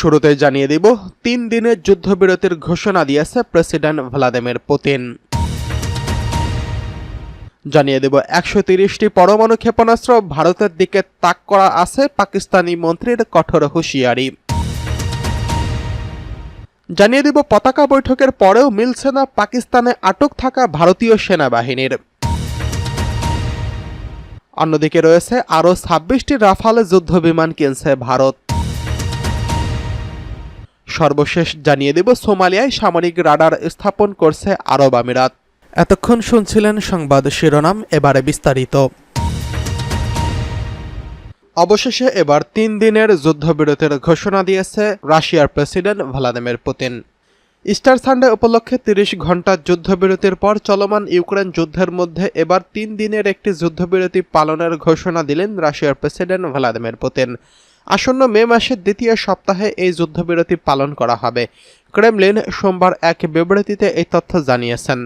শুরুতে জানিয়ে দিব, তিন দিনের যুদ্ধবিরতির ঘোষণা দিয়েছে প্রেসিডেন্ট ভ্লাদিমির পুতিন। জানিয়ে দেব, একশো তিরিশটি পরমাণু ক্ষেপণাস্ত্র ভারতের দিকে তাক করা আছে পাকিস্তানি মন্ত্রীর কঠোর হুঁশিয়ারি। জানিয়ে দিব, পতাকা বৈঠকের পরেও মিলছে না পাকিস্তানে আটক থাকা ভারতীয় সেনাবাহিনীর। অন্যদিকে রয়েছে আরও ছাব্বিশটি রাফালে যুদ্ধবিমান কিনছে ভারত। সর্বশেষ জানিয়ে দেব, সোমালিয়ায় সামরিক রাডার স্থাপন করছে আরব আমিরাত। এতক্ষণ শুনছিলেন সংবাদ শিরোনাম, এবারে বিস্তারিত। অবশেষে এবার তিন দিনের যুদ্ধবিরতির ঘোষণা দিয়েছে রাশিয়ার president Vladimir Putin. Easter Sunday উপলক্ষে তিরিশ ঘণ্টার যুদ্ধবিরতির পর চলমান ইউক্রেন যুদ্ধের মধ্যে এবার তিন দিনের একটি যুদ্ধবিরতি পালনের ঘোষণা দিলেন রাশিয়ার প্রেসিডেন্ট ভ্লাদিমির পুতিন। আসন্ন মে মাসের দ্বিতীয় সপ্তাহে এই যুদ্ধবিরতি পালন করা হবে। ক্রেমলিন সোমবার এক বিবৃতিতে এই তথ্য জানিয়েছেন।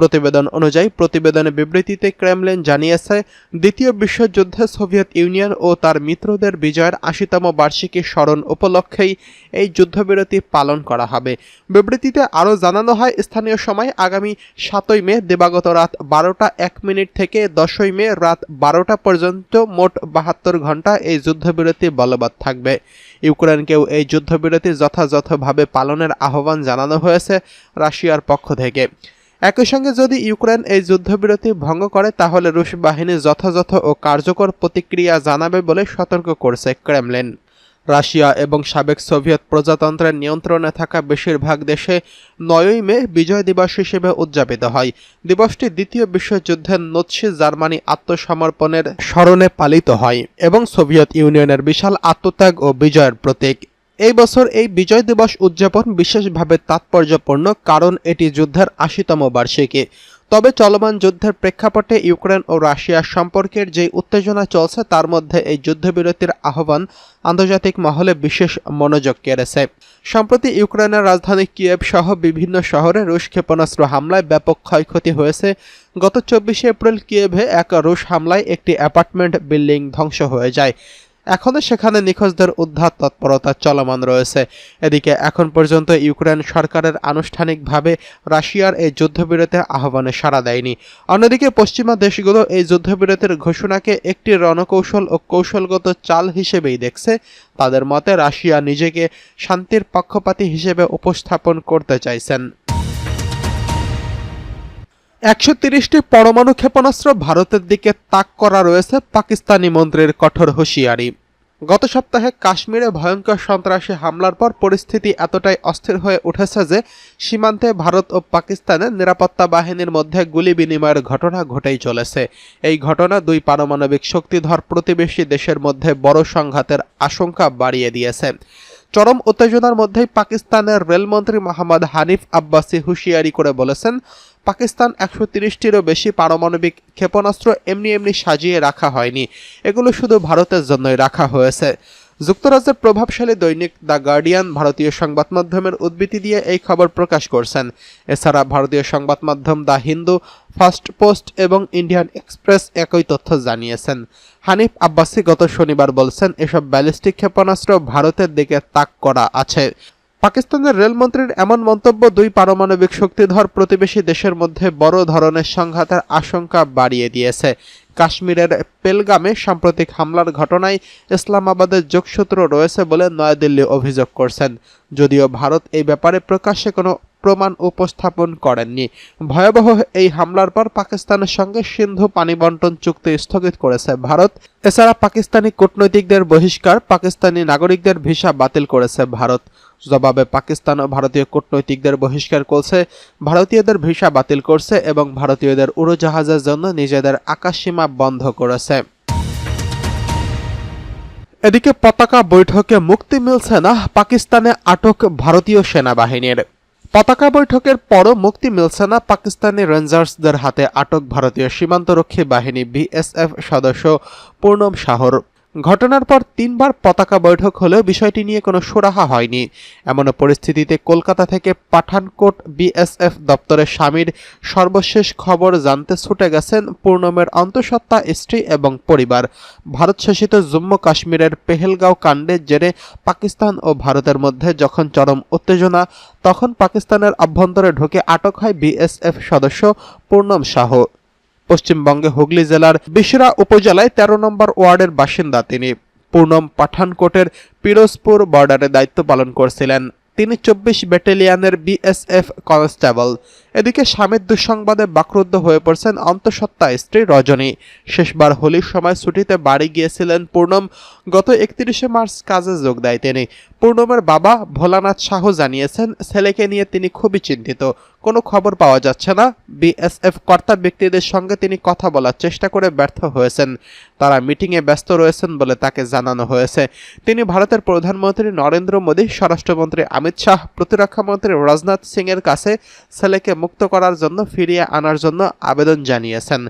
প্রতিবেদন অনুযায়ী প্রতিবেদনের বিবৃতিতে ক্রেমলিন জানিয়েছে, দ্বিতীয় বিশ্বযুদ্ধে সোভিয়েত ইউনিয়ন ও তার মিত্রদের বিজয়ের আশিতম বার্ষিকী স্মরণ উপলক্ষেই এই যুদ্ধবিরতি পালন করা হবে। বিবৃতিতে আরও জানানো হয়, স্থানীয় সময় আগামী সাতই মে, দিবাগত রাত বারোটা এক মিনিট থেকে দশই মে রাত বারোটা পর্যন্ত মোট বাহাত্তর ঘণ্টা এই যুদ্ধবিরতি বলবৎ থাকবে। ইউক্রেনকেও এই যুদ্ধবিরতি যথাযথভাবে পালনের আহ্বান জানানো হয়েছে রাশিয়ার পক্ষ থেকে। একই সঙ্গে যদি ইউক্রেন এই যুদ্ধবিরতি ভঙ্গ করে, তাহলে রুশ বাহিনী যথাযথ ও কার্যকর প্রতিক্রিয়া জানাবে বলে সতর্ক করছে ক্রেমলিন। রাশিয়া এবং সাবেক সোভিয়েত প্রজাতন্ত্রের নিয়ন্ত্রণে থাকা বেশিরভাগ দেশে নয়ই মে বিজয় দিবস হিসেবে উদযাপিত হয়। দিবসটি দ্বিতীয় বিশ্বযুদ্ধের নৎসি জার্মানি আত্মসমর্পণের স্মরণে পালিত হয় এবং সোভিয়েত ইউনিয়নের বিশাল আত্মত্যাগ ও বিজয়ের প্রতীক। এই বছর এই বিজয় দিবস উদযাপন বিশেষভাবে তাৎপর্যপূর্ণ, কারণ এটি যুদ্ধের আশিতম বার্ষিকী। তবে চলমান যুদ্ধের প্রেক্ষাপটে ইউক্রেন ও রাশিয়ার সম্পর্কের যে উত্তেজনা চলছে, তার মধ্যে এই যুদ্ধবিরতির আহ্বান আন্তর্জাতিক মহলে বিশেষ মনোযোগ কেড়েছে। সম্প্রতি ইউক্রেনের রাজধানী কিয়েভ সহ বিভিন্ন শহরে রুশ ক্ষেপণাস্ত্র হামলায় ব্যাপক ক্ষয়ক্ষতি হয়েছে। গত চব্বিশে এপ্রিল কিয়েভে এক রুশ হামলায় একটি অ্যাপার্টমেন্ট বিল্ডিং ধ্বংস হয়ে যায়। এখনও সেখানে নিখোঁজদের উদ্ধার তৎপরতা চলমান রয়েছে। এদিকে এখন পর্যন্ত ইউক্রেন সরকারের আনুষ্ঠানিকভাবে রাশিয়ার এই যুদ্ধবিরতি আহ্বানে সাড়া দেয়নি। অন্যদিকে পশ্চিমা দেশগুলো এই যুদ্ধবিরতির ঘোষণাকে একটি রণকৌশল ও কৌশলগত চাল হিসেবেই দেখছে। তাদের মতে, রাশিয়া নিজেকে শান্তির পক্ষপাতী হিসেবে উপস্থাপন করতে চাইছেন। একশো তিরিশটি পরমাণু ক্ষেপণাস্ত্র ভারতের দিকে তাক করা রয়েছে পাকিস্তানি মন্ত্রীর কঠোর হুঁশিয়ারি। গত সপ্তাহে কাশ্মীরে ভয়ঙ্কর সন্ত্রাসী হামলার পর পরিস্থিতি এতটাই অস্থির হয়ে উঠেছে যে সীমান্তে ভারত ও পাকিস্তানের নিরাপত্তা বাহিনীর মধ্যে গুলি বিনিময়ের ঘটনা ঘটেই চলেছে। এই ঘটনা দুই পারমাণবিক শক্তিধর প্রতিবেশী দেশের মধ্যে বড় সংঘাতের আশঙ্কা বাড়িয়ে দিয়েছে। চরম উত্তেজনার মধ্যেই পাকিস্তানের রেলমন্ত্রী মোহাম্মদ হানিফ আব্বাসি হুঁশিয়ারি করে বলেছেন পাকিস্তান একশো তিরিশটিরও বেশি পারমাণবিক ক্ষেপণাস্ত্র এমনি এমনি সাজিয়ে রাখা হয়নি। এগুলো শুধু ভারতের জন্যই রাখা হয়েছে। যুক্তরাজ্যের প্রভাবশালী দৈনিক দ্য গার্ডিয়ান ভারতীয় সংবাদ মাধ্যমের উদ্ধৃতি দিয়ে এই খবর প্রকাশ করছেন। এছাড়া ভারতীয় সংবাদ মাধ্যম দ্য হিন্দু, ফার্স্ট পোস্ট এবং ইন্ডিয়ান এক্সপ্রেস একই তথ্য জানিয়েছেন। হানিফ আব্বাসি গত শনিবার বলছেন, এসব ব্যালিস্টিক ক্ষেপণাস্ত্র ভারতের দিকে তাক করা আছে। পাকিস্তানের রেলমন্ত্রীর এমন মন্তব্য দুই পারমাণবিক শক্তিধর প্রতিবেশী দেশের মধ্যে বড় ধরনের সংঘাতের আশঙ্কা বাড়িয়ে দিয়েছে। কাশ্মীরের পেলগামে সাম্প্রতিক হামলার ঘটনায় ইসলামাবাদের যোগসূত্র রয়েছে বলে নয়াদিল্লি অভিযোগ করছেন। যদিও ভারত এই ব্যাপারে প্রকাশ্যে কোনো প্রমাণ উপস্থাপন করেননি। ভয়াবহ এই হামলার পর পাকিস্তানের সঙ্গে সিন্ধু পানি বন্টন চুক্তি স্থগিত করেছে ভারত। এছাড়া পাকিস্তানি কূটনৈতিকদের বহিষ্কার, পাকিস্তানি নাগরিকদের ভিসা বাতিল করেছে ভারত। জবাবে পাকিস্তান ভারতীয় কূটনৈতিকদের বহিষ্কার করছে, ভারতীয়দের ভিসা বাতিল করছে এবং ভারতীয়দের উড়োজাহাজের জন্য নিজেদের আকাশসীমা বন্ধ করেছে। এদিকে পতাকা বৈঠকে মুক্তি মিলছে না পাকিস্তানে আটক ভারতীয় সেনাবাহিনীর। পতাকা বৈঠকের পরও মুক্তি মিলছে না পাকিস্তানি রেঞ্জার্সদের হাতে আটক ভারতীয় সীমান্তরক্ষী বাহিনী বিএসএফ সদস্য পূর্ণম শাহর ঘটনার পর তিনবার পতাকা বৈঠক হলেও বিষয়টি নিয়ে কোনো সুরাহা হয়নি। এমন পরিস্থিতিতে কলকাতা থেকে পাঠানকোট বিএসএফ দপ্তরের স্বামীর সর্বশেষ খবর জানতে ছুটে গেছেন পূর্ণমের অন্তঃসত্ত্বা স্ত্রী এবং পরিবার। ভারত শাসিত জম্মু কাশ্মীরের পেহেলগাঁও কাণ্ডের জেরে পাকিস্তান ও ভারতের মধ্যে যখন চরম উত্তেজনা, তখন পাকিস্তানের অভ্যন্তরে ঢুকে আটক হয় বিএসএফ সদস্য পূর্ণম শাহ পশ্চিমবঙ্গে হুগলি জেলার বিশরা উপজেলায় তেরো নম্বর ওয়ার্ডের বাসিন্দা তিনি। পূর্ণম পাঠানকোটের পিরোজপুর বর্ডারে দায়িত্ব পালন করছিলেন। তিনি চব্বিশ ব্যাটালিয়নের বিএসএফ কনস্টেবল। এদিকে স্বামীর দুঃসংবাদে বাক্রুদ্ধ হয়ে পড়ছেন অন্তঃসত্ত্বা স্ত্রী রজনী। শেষবার হোলির সময় ছুটিতে বাড়ি গিয়েছিলেন পূর্ণম গত একত্রিশে মার্চ কাজে যোগ দেয় তিনি। পূর্ণমের বাবা ভোলানাথ শাহ জানিয়েছেন, ছেলেকে নিয়ে তিনি খুবই চিন্তিত। কোনো খবর পাওয়া যাচ্ছে না। বিএসএফ কর্তা ব্যক্তিদের সঙ্গে তিনি কথা বলার চেষ্টা করে ব্যর্থ হয়েছেন। তারা মিটিংয়ে ব্যস্ত রয়েছেন বলে তাকে জানানো হয়েছে। তিনি ভারতের প্রধানমন্ত্রী নরেন্দ্র মোদী, স্বরাষ্ট্রমন্ত্রী অমিত শাহ প্রতিরক্ষামন্ত্রী রাজনাথ সিংয়ের কাছে ছেলেকে মুক্ত করার জন্য, ফিরিয়ে আনার জন্য আবেদন জানিয়েছেন।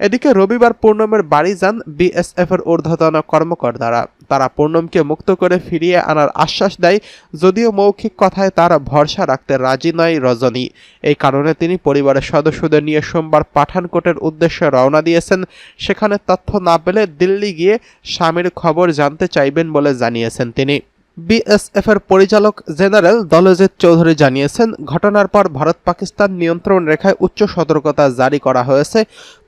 এদিকে রবিবার পূর্ণমের বাড়ি যান বিএসএফ এর ঊর্ধ্বতন কর্মকর্তারা। তারা পূর্ণমকে মুক্ত করে ফিরিয়ে আনার আশ্বাস দেয়, যদিও মৌখিক কথায় তার ভরসা রাখতে রাজি নয় রজনী। এই কারণে তিনি পরিবারের সদস্যদের নিয়ে সোমবার পাঠানকোটের উদ্দেশ্যে রওনা দিয়েছেন। সেখানে তথ্য না পেলে দিল্লি গিয়ে স্বামীর খবর জানতে চাইবেন বলে জানিয়েছেন তিনি। বিএসএফ এর পরিচালক জেনারেল দলজিৎ চৌধুরী জানিয়েছেন, ঘটনার পর ভারত পাকিস্তান নিয়ন্ত্রণ রেখায় উচ্চ সতর্কতা জারি করা হয়েছে।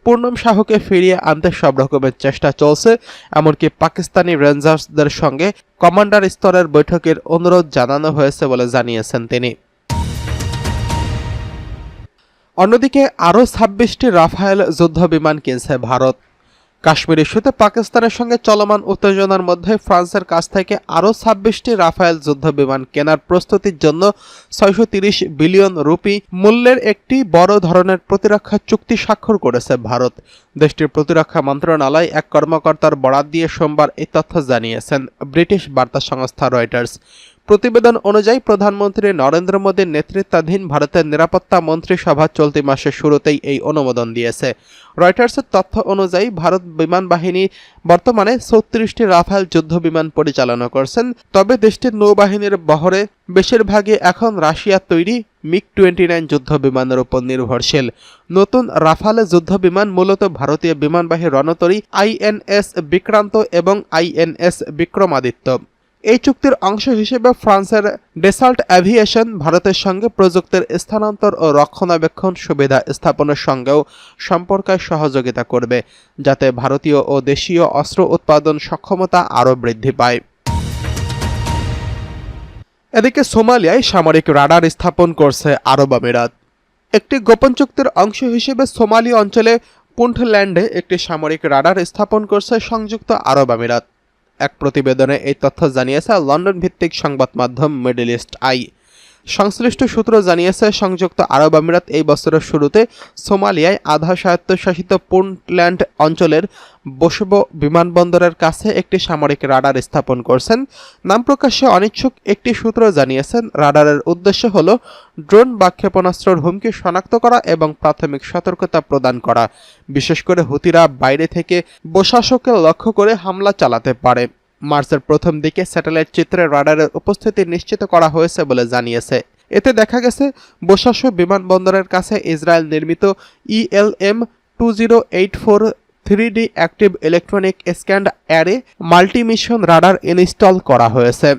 পূর্ণম শাহকে ফিরিয়ে আনতে সব রকমের চেষ্টা চলছে, এমনকি পাকিস্তানি রেঞ্জার্সদের সঙ্গে কমান্ডার স্তরের বৈঠকের অনুরোধ জানানো হয়েছে বলে জানিয়েছেন তিনি। অন্যদিকে আরও ছাব্বিশটি রাফায়েল যুদ্ধ বিমান কিনছে ভারত। কাশ্মীর ইস্যুতে পাকিস্তানের সঙ্গে চলমান উত্তেজনার মধ্যে ফ্রান্সের কাছ থেকে আরও ছাব্বিশটি রাফায়েল যুদ্ধ বিমান কেনার প্রস্তুতির জন্য ছয়শো বিলিয়ন রুপি মূল্যের একটি বড় ধরনের প্রতিরক্ষা চুক্তি স্বাক্ষর করেছে ভারত। দেশটির প্রতিরক্ষা মন্ত্রণালয় এক কর্মকর্তার বরাত দিয়ে সোমবার এই তথ্য জানিয়েছেন ব্রিটিশ বার্তা সংস্থা রয়টার্স। প্রতিবেদন অনুযায়ী প্রধানমন্ত্রী নরেন্দ্র মোদীর নেতৃত্বাধীন ভারতের নিরাপত্তা মন্ত্রিসভা চলতি মাসের শুরুতেই এই অনুমোদন দিয়েছে। রয়টার্সের তথ্য অনুযায়ী ভারত বিমান বাহিনী বর্তমানে ছত্রিশটি রাফাল যুদ্ধ বিমান পরিচালনা করছেন। তবে দেশটির নৌবাহিনীর বহরে বেশিরভাগই এখন রাশিয়ার তৈরি মিগ টোয়েন্টি নাইন যুদ্ধ বিমানের উপর নির্ভরশীল। নতুন রাফালে যুদ্ধ বিমান মূলত ভারতীয় বিমানবাহী রণতরী আইএনএস বিক্রান্ত এবং আইএনএস বিক্রমাদিত্য। এই চুক্তির অংশ হিসেবে ফ্রান্সের ডেসাল্ট অ্যাভিয়েশন ভারতের সঙ্গে প্রযুক্তির স্থানান্তর ও রক্ষণাবেক্ষণ সুবিধা স্থাপনের সঙ্গেও সম্পর্কে সহযোগিতা করবে, যাতে ভারতীয় ও দেশীয় অস্ত্র উৎপাদন সক্ষমতা আরও বৃদ্ধি পায়। এদিকে সোমালিয়ায় সামরিক রাডার স্থাপন করছে আরব আমিরাত। একটি গোপন চুক্তির অংশ হিসেবে সোমালি অঞ্চলে পুন্টল্যান্ডে একটি সামরিক রাডার স্থাপন করছে সংযুক্ত আরব আমিরাত। এক প্রতিবেদনে এই তথ্য জানিয়েছে লন্ডন ভিত্তিক সংবাদ মাধ্যম মিডল ইস্ট আই। সংশ্লিষ্ট সূত্র জানিয়েছে, সংযুক্ত আরব আমিরাত এই বছরের শুরুতে সোমালিয়ায় আধা স্বায়ত্তশাসিত পুন্টল্যান্ড অঞ্চলের বসব বিমানবন্দরের কাছে একটি সামরিক রাডার স্থাপন করছেন। নাম প্রকাশ্যে অনিচ্ছুক একটি সূত্র জানিয়েছেন। রাডারের উদ্দেশ্য হল ড্রোন বা ক্ষেপণাস্ত্রের হুমকি শনাক্ত করা এবং প্রাথমিক সতর্কতা প্রদান করা। বিশেষ করে হুতিরা বাইরে থেকে বসাশকে লক্ষ্য করে হামলা চালাতে পারে। মার্চের প্রথম দিকে স্যাটেলাইট চিত্রে রাডারের উপস্থিতি নিশ্চিত করা হয়েছে বলে জানিয়েছে। এতে দেখা গেছে বোসাসু বিমানবন্দরের কাছে ইসরায়েল নির্মিত ELM two zero eight four three D active electronic scanned array multimission radar install করা হয়েছে।